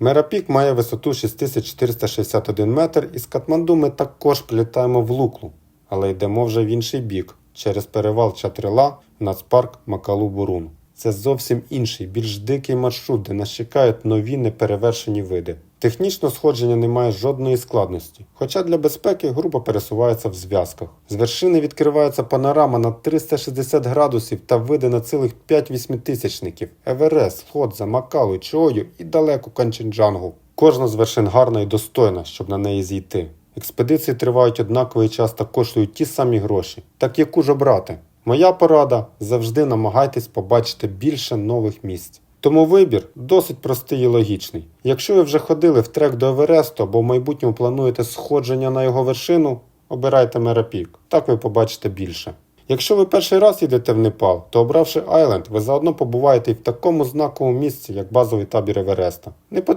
Мерапік має висоту 6461 метр і з Катманду ми також прилітаємо в Луклу, але йдемо вже в інший бік через перевал Чатрила в нацпарк Макалу-Бурун. Це зовсім інший, більш дикий маршрут, де нас чекають нові неперевершені види. Технічно сходження не має жодної складності, хоча для безпеки група пересувається в зв'язках. З вершини відкривається панорама на 360 градусів та види на цілих 5 восьмитисячників, Еверест, Лходза, Макалу, Чою і далеку Канченджангу. Кожна з вершин гарна і достойна, щоб на неї зійти. Експедиції тривають однаковий час та коштують ті самі гроші. Так яку ж обрати? Моя порада завжди намагайтесь побачити більше нових місць. Тому вибір досить простий і логічний. Якщо ви вже ходили в трек до Евересту або в майбутньому плануєте сходження на його вершину, обирайте Мерапік. Так ви побачите більше. Якщо ви перший раз їдете в Непал, то обравши Айленд, ви заодно побуваєте і в такому знаковому місці, як базовий табір Евереста.